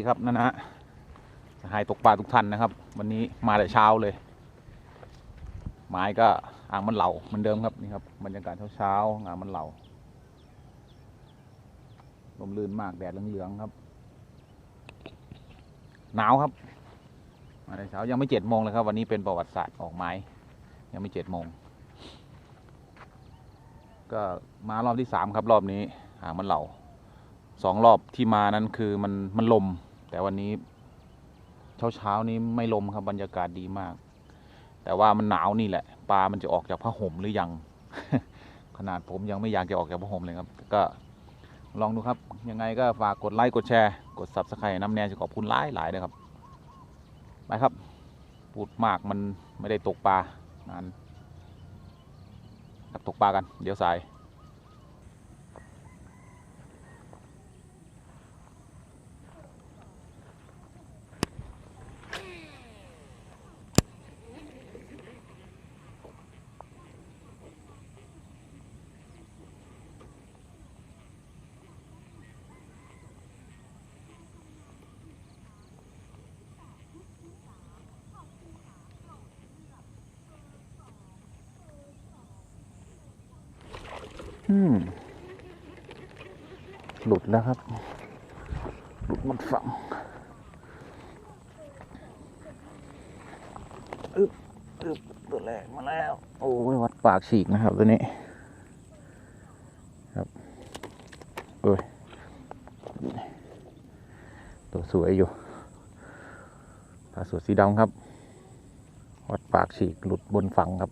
ดีครับนั่นนะฮะสหายตกปลาทุกท่านนะครับ วันนี้มาแต่เช้าเลย ไม้ก็อ่างมันเหล่าเหมือนเดิมครับนี่ครับบรรยากาศเช้าๆอ่างมันเหล่าลมลื่นมากแดดเหลืองๆครับ หนาวครับ มาแต่เช้ายังไม่เจ็ดโมงเลยครับ วันนี้เป็นประวัติศาสตร์ออกไม้ ยังไม่เจ็ดโมงก็มารอบที่สามครับรอบนี้อ่างมันเหล่าสองรอบที่มานั้นคือมันมันลม แต่วันนี้เช้าเช้านี้ไม่ลมครับบรรยากาศดีมาก แต่ว่ามันหนาวนี่แหละปลามันจะออกจากผ้าห่มหรือยัง ขนาดผมยังไม่อยากจะออกจากผ้าห่มเลยครับ ก็ลองดูครับ ยังไงก็ฝากกดไลค์กดแชร์ กด subscribe น้ำแน่จะขอบคุณหลายหลายนะครับไปครับพูดมากมันไม่ได้ตกปลานานกับตกปลากัน เดี๋ยวสาย หลุดแล้วครับ หลุดหมดฝั่งอึบอึบตัวแรกมาแล้ว โอ้ยวัดปากฉีกนะครับตัวนี้ ครับโอ้ยตัวสวยอยู่ปลาสวยสีดำครับ วัดปากฉีกหลุดบนฝั่งครับ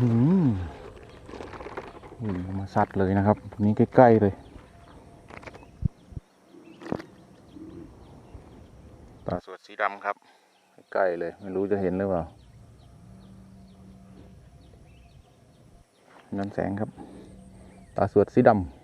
วิ่งมาสัตว์เลยนะครับตรงนี้ใกล้ๆเลยปลาสวดสีดำครับ ใกล้เลย ไม่รู้จะเห็นหรือเปล่านั้นแสงครับปลาสวดสีดำ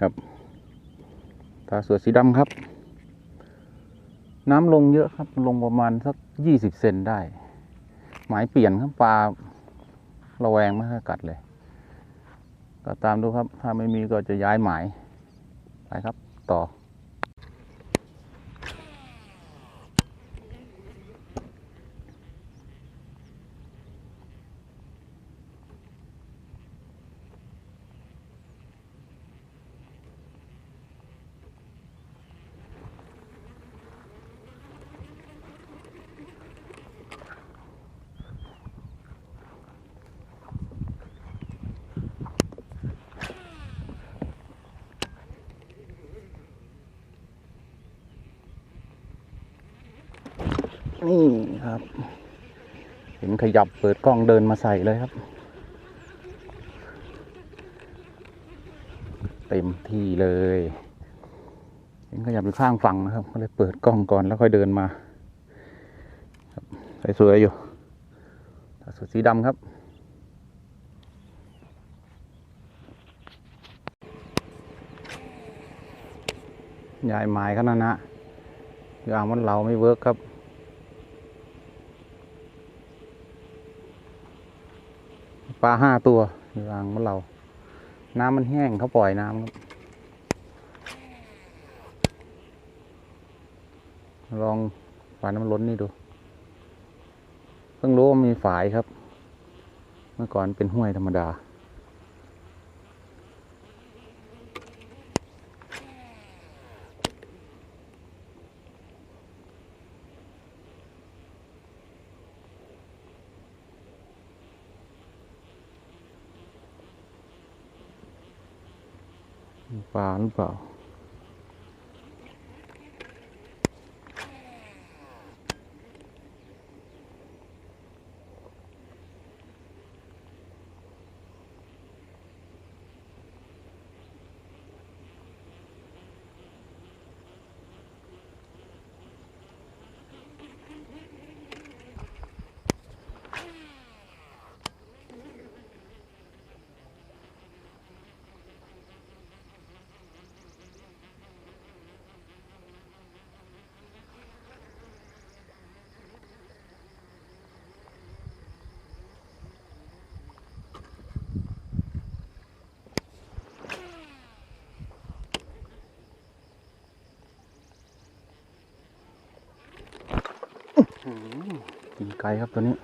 ครับตาสวดสีดำครับ น้ำลงเยอะครับ ลงประมาณสักยี่สิบเซนได้ หมายเปลี่ยนครับปลาระแวงไม่ค่อยกัดเลย ก็ตามดูครับ ถ้าไม่มีก็จะย้ายหมาย ไปครับ ต่อ นี่ครับ เห็นขยับเปิดกล้องเดินมาใส่เลยครับ เต็มที่เลย เห็นขยับอยู่ข้างฝั่งนะครับ ก็เลยเปิดกล้องก่อนแล้วค่อยเดินมาสวยๆอยู่ตาสุดสีดำครับยายไม้เขนั่นะยางมันเราไม่เวิร์กครับ ปลาห้าตัวอยู่อ่างมันเรา น้ำมันแห้งเขาปล่อยน้ำครับลองฝายน้ำล้นนี่ดู เพิ่งรู้ว่ามีฝายครับ เมื่อก่อนเป็นห้วยธรรมดา มี ปลาหรือเปล่า กินไกลครับตัวนี้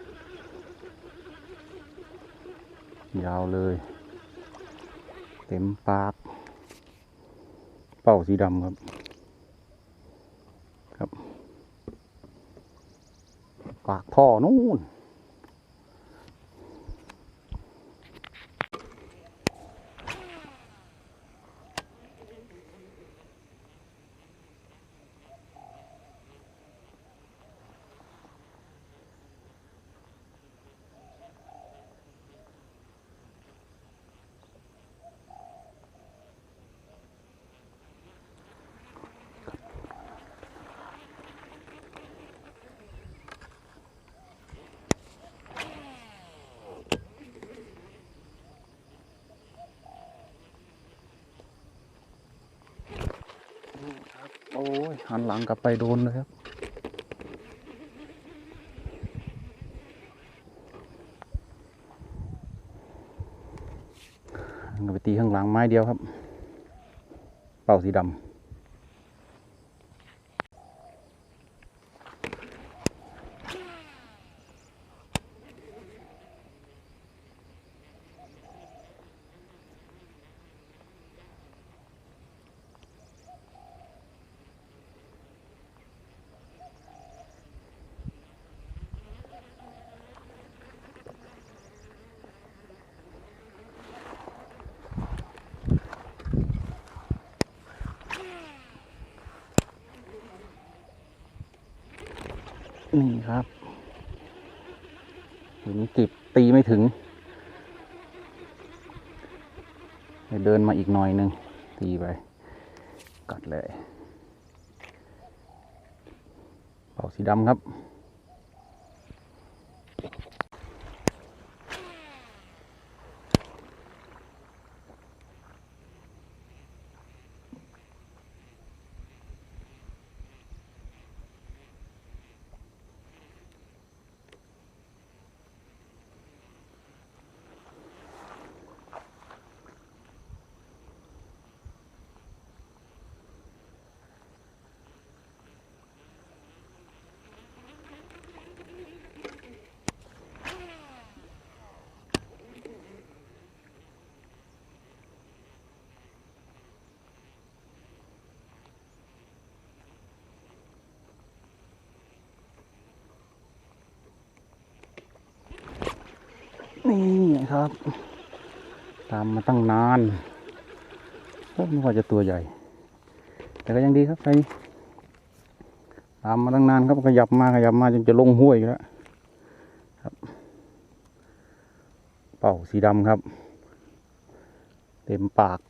ยาวเลย เต็มปาก เป้าสีดำครับ ครับ ปากท่อนู่น โอ้ยหันหลังกลับไปโดนเลยครับหันกลับไปตีข้างหลังไม้เดียวครับ เป่าสีดำ นี่ครับหินกิบตีไม่ถึงเดี๋ยวเดินมาอีกหน่อยหนึ่งตีไป กัดเลยเป่าสีดำครับ นี่ครับ ตามมาตั้งนานก็ไม่ว่าจะตัวใหญ่ แต่ก็ยังดีครับไปตามมาตั้งนานครับขยับมาขยับมาจนจะลงห้วยอยู่แล้วครับ เป่าสีดำครับ เต็มปาก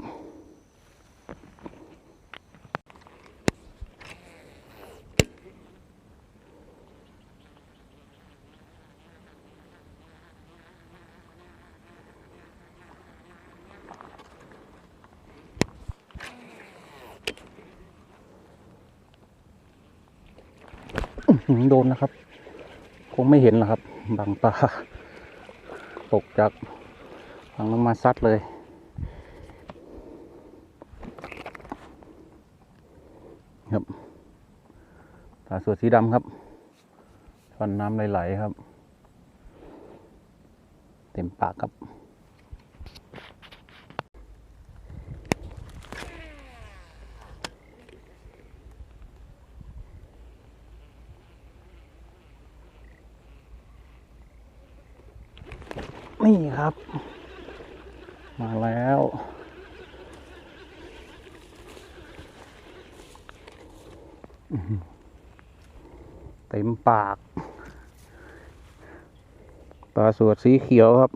โดนนะครับ คงไม่เห็นนะครับ บางปลาตกจากฝั่งลงมาซัดเลย ครับปลาสวดสีดำครับฟันน้ำไหลๆครับ เต็มปากครับ นี่ครับ มาแล้วเต็มปากปลาสวดสีเขียวครับ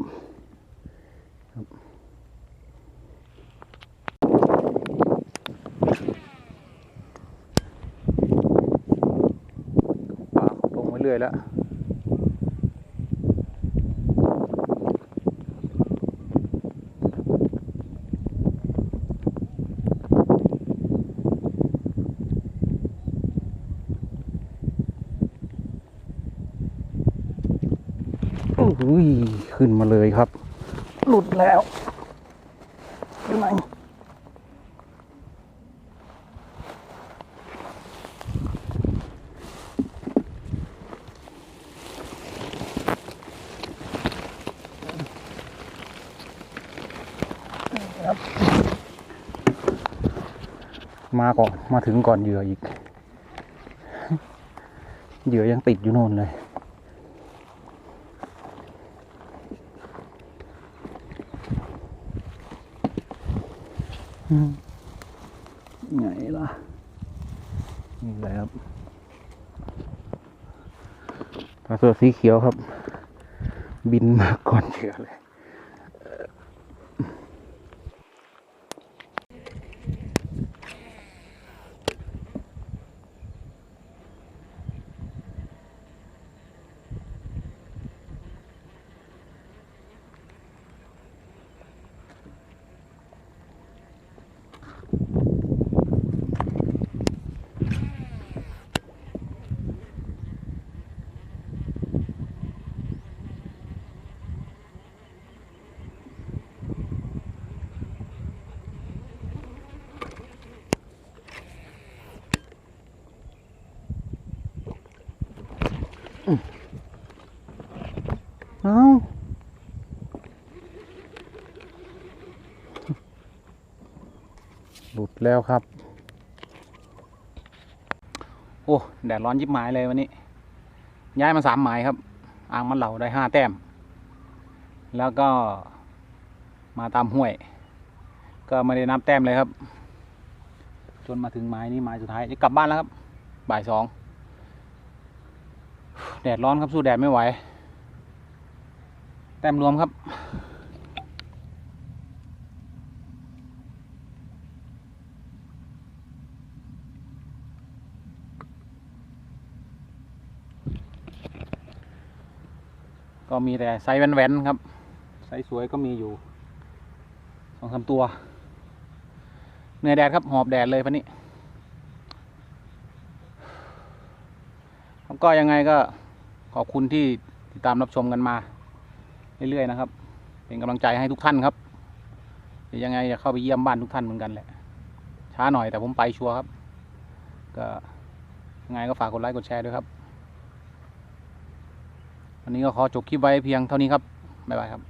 ปลาลงไปเรื่อยแล้ว โอ้โหย ขึ้นมาเลยครับ หลุดแล้วอยู่ไหนครับมาก่อน มาถึงก่อนเหยื่ออีก เหยื่อยังติดอยู่โน่นเลย ไงล่ะ นี่เลยครับปลาเสือสีเขียวครับ บินมาก่อนเชือเลย ลุดแล้วครับ โอ้แดดร้อนยิบหมายเลยวันนี้ ย้ายมาสามหมายครับ อ่างมันเหล่าได้ห้าแต้ม แล้วก็มาตามห้วย ก็ไม่ได้นับแต้มเลยครับ จนมาถึงไม้นี้ไม้สุดท้ายจะกลับบ้านแล้วครับ บ่ายสองแดดร้อนครับสู้แดดไม่ไหว แต้มรวมครับ ก็มีแต่ไซส์แว้นๆครับ ไซส์สวยก็มีอยู่สองสามตัวเหนื่อยแดดครับหอบแดดเลยพันนี้แล้วก็ยังไงก็ขอบคุณที่ติดตามรับชมกันมา เรื่อยๆนะครับ เป็นกำลังใจให้ทุกท่านครับเดี๋ยวยังไงจะเข้าไปเยี่ยมบ้านทุกท่านเหมือนกันแหละ ช้าหน่อยแต่ผมไปชัวร์ครับ ก็ยังไงก็ฝากกดไลค์กดแชร์ด้วยครับ วันนี้ก็ขอจบคลิปไว้เพียงเท่านี้ครับ บ๊ายบายครับ